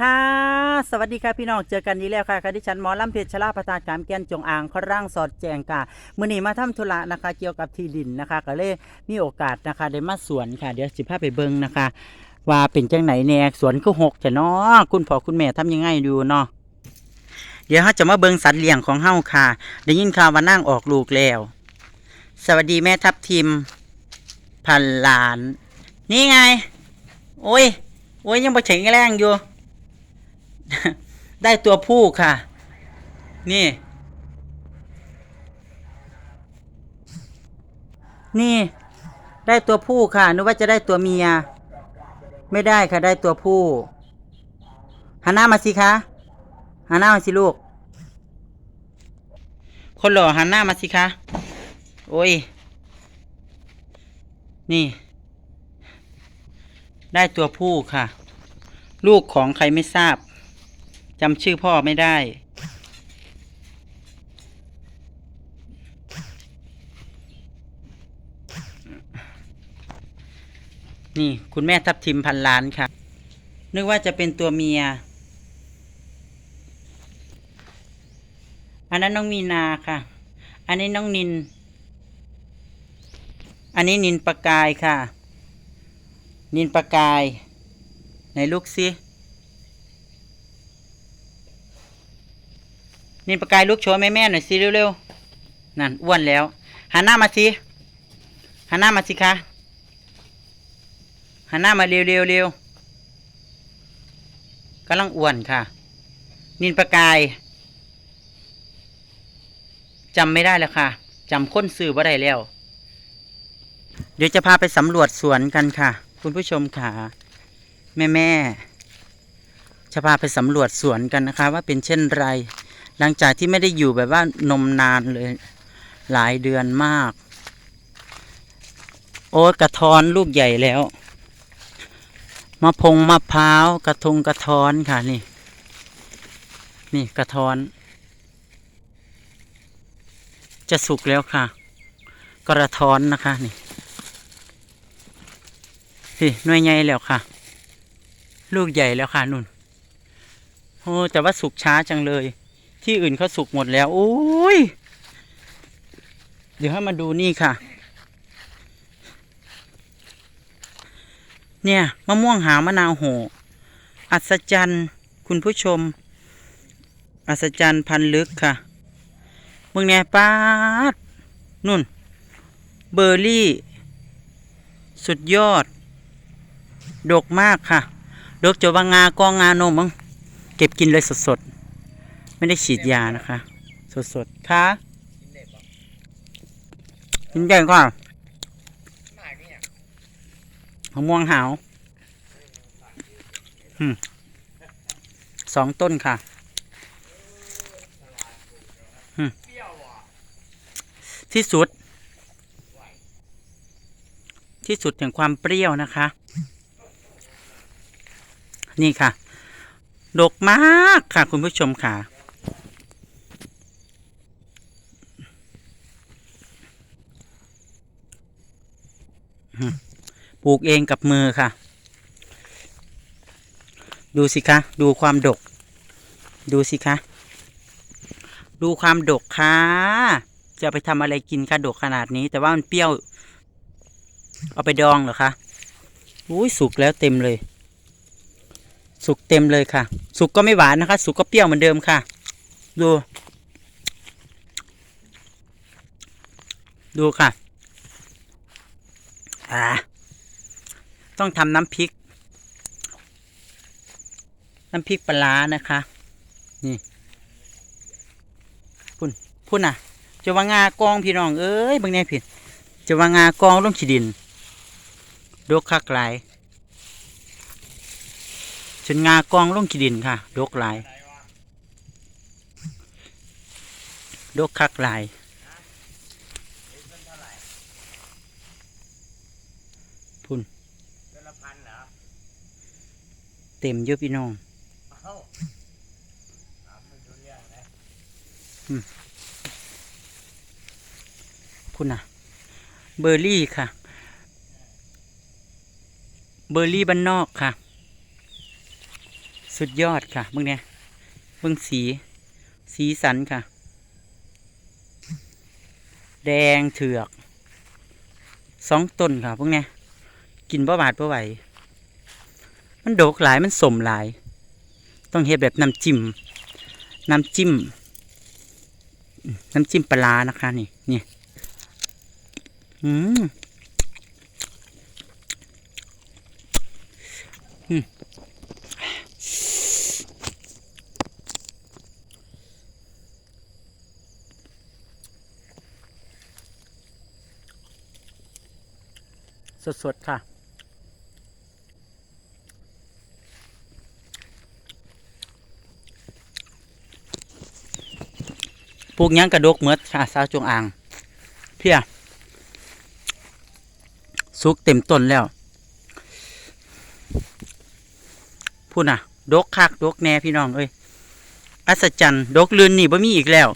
ค่ะ สวัสดีค่ะพี่น้องเจอกันนี้แล้วค่ะค่ะดิฉันหมอลำเพชรชลาประทานการแกนจงอ่างขร่างสอดแจงค่ะมื่อนี้มาทำธุระนะคะ เกี่ยวกับที่ดินนะคะ ก็เลยมีโอกาสนะคะได้มาสวนค่ะ เดี๋ยวสิพาไปเบิ่งนะคะ ว่าเป็นจังไหนแน่สวนคือหกจะเนาะคุณพ่อคุณแม่ทำยังไงอยู่เนาะเดี๋ยวเราจะมาเบิ่งสัตว์เลี้ยงของเฮาค่ะ ได้ยินข่าวว่านั่งออกลูกแล้ว สวัสดีแม่ทับทิม พันล้าน นี่ไง โอ้ยโอ้ยยังบ่แข็งแรงอยู่ ได้ตัวผู้ค่ะ นี่ นี่ ได้ตัวผู้ค่ะ นึกว่าจะได้ตัวเมีย ไม่ได้ค่ะ ได้ตัวผู้หันหน้ามาสิคะหันหน้ามาสิลูก คนหล่อหันหน้ามาสิคะโอ้ย นี่ ได้ตัวผู้ค่ะ ลูกของใครไม่ทราบ จำชื่อพ่อไม่ได้ นี่คุณแม่ทับทิมพันล้านค่ะ นึกว่าจะเป็นตัวเมีย อันนั้นน้องมีนาค่ะ อันนี้น้องนิน อันนี้นินประกายค่ะ นินประกาย ไหนลูกสิ นินประกายลูกโชว์แม่แม่หน่อยสิเร็วๆนั่นอ้วนแล้วหันหน้ามาสิหันหน้ามาสิคะหันหน้ามาเร็วๆเร็วกำลังอ้วนค่ะ นินประกายจำไม่ได้แล้วค่ะจำค้นสื่อว่าได้แล้ว เดี๋ยวจะพาไปสำรวจสวนกันค่ะ คุณผู้ชมค่ะ แม่แม่จะพาไปสำรวจสวนกันนะคะ ว่าเป็นเช่นไร หลังจากที่ไม่ได้อยู่แบบว่านมนานเลย หลายเดือนมาก โอ้กระท้อนลูกใหญ่แล้วมะพงมะพร้าวกระทงกระท้อนค่ะนี่ นี่กระท้อน จะสุกแล้วค่ะ กระท้อนนะคะนี่นี่หน่วยใหญ่แล้วค่ะ ลูกใหญ่แล้วค่ะนุ่นโอ้แต่ว่าสุกช้าจังเลย ที่อื่นเขาสุกหมดแล้วโอ้ย เดี๋ยวให้มาดูนี่ค่ะ เนี่ยมะม่วงหาวมะนาวโห อัศจรรย์คุณผู้ชม อัศจรรย์พันลึกค่ะเมืองแน่ป้าดนุ่น เบอร์รี่ สุดยอด ดกมากค่ะ ดกจะว่างากองงานมมั้งเก็บกินเลยสดๆ ไม่ได้ฉีดยานะคะ สดๆค่ะกินแกงก่อนมะม่วงหาวอืมสองต้นค่ะอืมที่สุด ที่สุดแห่งความเปรี้ยวนะคะ นี่ค่ะ ดกมากค่ะคุณผู้ชมค่ะ ปลูกเองกับมือค่ะ ดูสิคะ ดูความดก ดูสิคะ ดูความดกค่ะ จะไปทำอะไรกินคะดกขนาดนี้ แต่ว่ามันเปรี้ยว เอาไปดองเหรอคะอุ้ยสุกแล้วเต็มเลย สุกเต็มเลยค่ะ สุกก็ไม่หวานนะคะ สุกก็เปรี้ยวเหมือนเดิมค่ะ ดู ดูค่ะ อ่า ต้องทำน้ำพริก น้ำพริกปลาร้านะคะ นี่พุ่นพุ่นน่ะจะว่างากองพี่น้องเอ้ยบางแน่ผิดจะว่างากองลงขีดินดกคักหลายจนงากองลงขีดินค่ะ ดกหลาย ดกคักหลาย พุ่น เดือนละพันเหรอ เต็มเยอะพี่น้องคุณน่ะเบอร์รี่ค่ะ เบอร์รี่บ้านนอกค่ะ สุดยอดค่ะเบิ่งเนี่ยเบิ่งสี สีสันค่ะ แดงเถือกสองต้นค่ะพวกเนี้ยกินบ่บาดบ่ไหว มันโดกหลายมันสมหลาย ต้องเฮ็ดแบบน้ำจิ้มน้ำจิ้ม น้ำจิ้มปลาร้านะคะนี่นี่อืมอืมสดๆค่ะ ลูกยังกระดกเมดค่ะสาวจงอาง เพียสุกเต็มต้นแล้วพูดนะดกคักดกแน่พี่น้องเอ้ยอัศจรรย์ดกลืนนี่บ่มีอีกแล้ว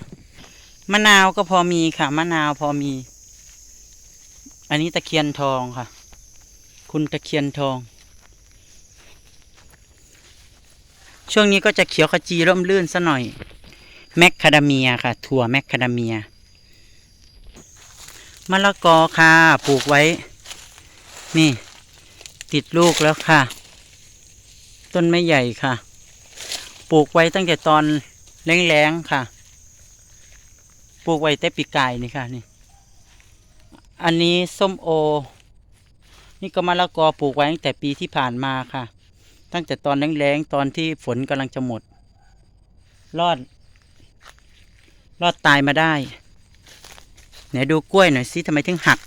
มะนาวก็พอมีค่ะ มะนาวพอมี อันนี้ตะเคียนทองค่ะ คุณตะเคียนทอง ช่วงนี้ก็จะเขียวขจีร่มรื่นซะหน่อย แมคคาดาเมียค่ะ ถั่วแมคคาดาเมียมะละกอค่ะ ปลูกไว้ นี่ ติดลูกแล้วค่ะ ต้นไม่ใหญ่ค่ะ ปลูกไว้ตั้งแต่ตอนแรงๆค่ะ ปลูกไว้แต่ปีกายนี่ค่ะนี่ อันนี้ส้มโอ นี่ก็มะละกอปลูกไว้ตั้งแต่ปีที่ผ่านมาค่ะ ตั้งแต่ตอนแรงๆตอนที่ฝนกำลังจะหมด รอด รอดตายมาได้ไหนดูกล้วยหน่อยสิทำไมถึงหัก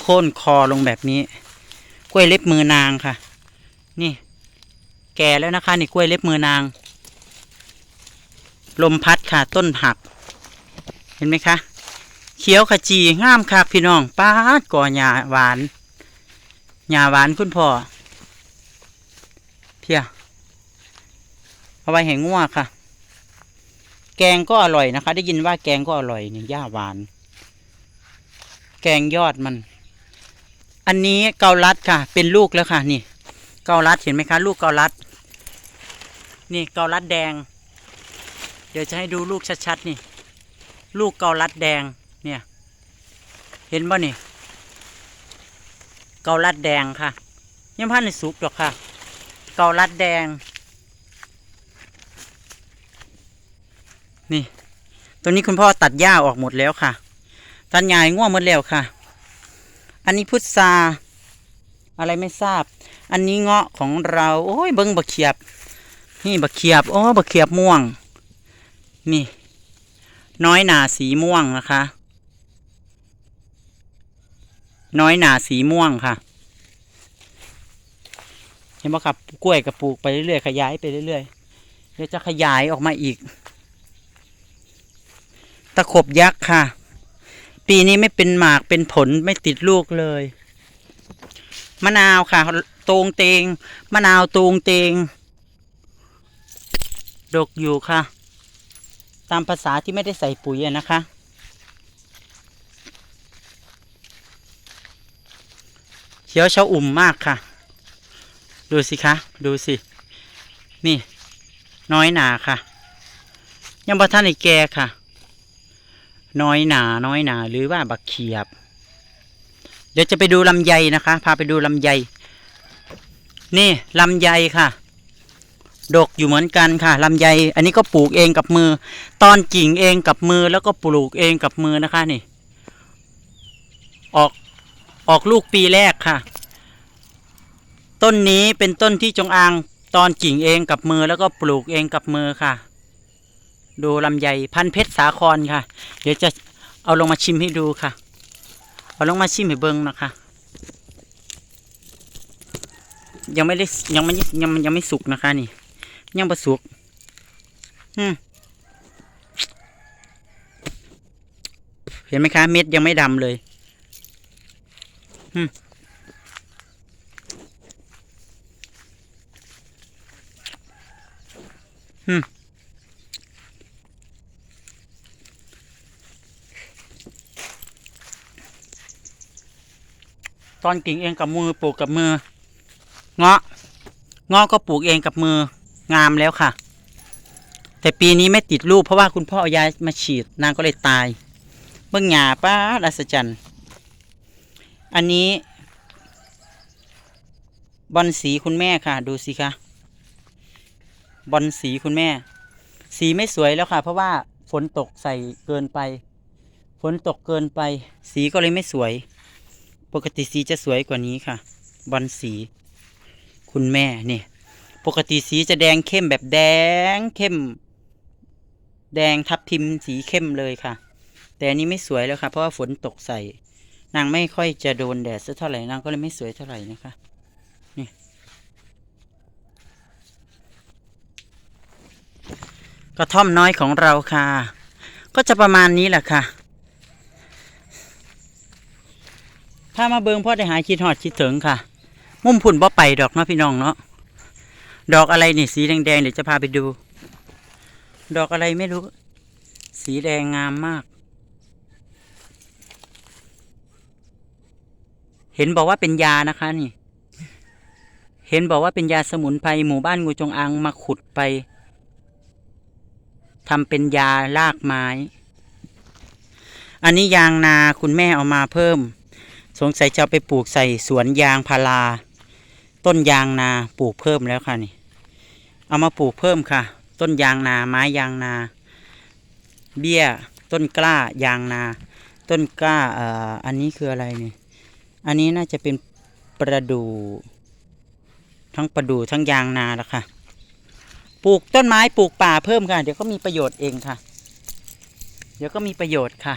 โค่นคอลงแบบนี้ กล้วยเล็บมือนางค่ะ นี่ แก่แล้วนะคะ นี่กล้วยเล็บมือนาง ลมพัดค่ะ ต้นหัก เห็นไหมคะ เขียวขจีงามคักพี่น้องป้าดก่อหญ้าหวานหญ้าหวานคุณพ่อเพียเอาไว้แห่งัวค่ะ แกงก็อร่อยนะคะ ได้ยินว่าแกงก็อร่อยเนี่ยย่าหวาน แกงยอดมัน อันนี้เกาลัดค่ะ เป็นลูกแล้วค่ะ นี่ เกาลัดเห็นไหมคะ ลูกเกาลัด นี่เกาลัดแดง เดี๋ยวจะให้ดูลูกชัดๆนี่ ลูกเกาลัดแดง เนี่ย เห็นป่ะนี่ เกาลัดแดงค่ะยังพันในสุกหรอกค่ะ เกาลัดแดง นี่ ตัวนี้คุณพ่อตัดหญ้าออกหมดแล้วค่ะ ตัดหญ้าง่วงหมดแล้วค่ะ อันนี้พุทราอะไรไม่ทราบ อันนี้เงาะของเรา โอ้ยเบิ้งบักเขียบ นี่บักเขียบ โอ้บักเขียบม่วง นี่ น้อยหนาสีม่วงนะคะ น้อยหนาสีม่วงค่ะ เห็นไหมครับกล้วยกับปลูกไปเรื่อยๆขยายไปเรื่อยๆเดี๋ยวจะขยายออกมาอีก ตะขบยักษ์ค่ะ ปีนี้ไม่เป็นหมากเป็นผลไม่ติดลูกเลย มะนาวค่ะตรงเตงมะนาวตรงเตง ดกอยู่ค่ะ ตามภาษาที่ไม่ได้ใส่ปุ๋ยนะคะ เขียวชะอุ่มมากค่ะ ดูสิคะ ดูสิ นี่ น้อยหนาค่ะ ยังบ่ท่านไอ้แก่ค่ะ น้อยหนาน้อยหนาหรือว่าบักเขียบ เดี๋ยวจะไปดูลำไยนะคะ พาไปดูลำไย นี่ลำไยค่ะ ดกอยู่เหมือนกันค่ะลำไย อันนี้ก็ปลูกเองกับมือ ตอนกิ่งเองกับมือแล้วก็ปลูกเองกับมือนะคะนี่ ออกออกลูกปีแรกค่ะ ต้นนี้เป็นต้นที่จงอางตอนกิ่งเองกับมือแล้วก็ปลูกเองกับมือค่ะ ดูลำไยพันเพชรสาครค่ะ เดี๋ยวจะเอาลงมาชิมให้ดูค่ะ เอาลงมาชิมให้เบิ้งนะคะ ยังไม่ได้ยังไม่ยังยังไม่สุกนะคะนี่ ยังประสุก อืมเห็นไหมคะ เม็ดยังไม่ดำเลย อืมอืม ตอนกิ่งเองกับมือปลูกกับมือ เงาะเงาะก็ปลูกเองกับมืองามแล้วค่ะ แต่ปีนี้ไม่ติดลูกเพราะว่าคุณพ่อเอายามาฉีดนางก็เลยตายเบิ่งหญ้าป้าดอัศจรรย์อันนี้บอลสีคุณแม่ค่ะ ดูสิคะบอลสีคุณแม่ สีไม่สวยแล้วค่ะ เพราะว่าฝนตกใส่เกินไป ฝนตกเกินไป สีก็เลยไม่สวย ปกติสีจะสวยกว่านี้ค่ะ บอลสี คุณแม่เนี่ยปกติสีจะแดงเข้มแบบแดงเข้ม แดงทับทิมสีเข้มเลยค่ะ แต่อันนี้ไม่สวยแล้วค่ะ เพราะว่าฝนตกใส่ นางไม่ค่อยจะโดนแดดสักเท่าไหร่นางก็เลยไม่สวยเท่าไหร่นะคะนี่กระท่อมน้อยของเราค่ะ ก็จะประมาณนี้แหละค่ะ ถ้ามาเบิงพ่อได้หายคิดหอดคิดถึงค่ะ มุ่มพุ่นบ่ไปดอกเนาะพี่น้องเนาะดอกอะไรนี่สีแดงๆเดี๋ยวจะพาไปดู ดอกอะไรไม่รู้ สีแดงงามมาก เห็นบอกว่าเป็นยานะคะนี่ เห็นบอกว่าเป็นยาสมุนไพรหมู่บ้านงูจงอางมาขุดไปทำเป็นยาลากไม้ อันนี้ยางนาคุณแม่เอามาเพิ่ม สงสัยจะไปปลูกใส่สวนยางพารา ต้นยางนาปลูกเพิ่มแล้วค่ะนี่ เอามาปลูกเพิ่มค่ะ ต้นยางนาไม้ยางนา เบี้ย ต้นกล้ายางนา ต้นกล้าเอ่ออันนี้คืออะไรนี่ อันนี้น่าจะเป็นประดู่ทั้งประดู่ทั้งยางนาแล้วค่ะ ปลูกต้นไม้ปลูกป่าเพิ่มค่ะ เดี๋ยวก็มีประโยชน์เองค่ะ เดี๋ยวก็มีประโยชน์ค่ะ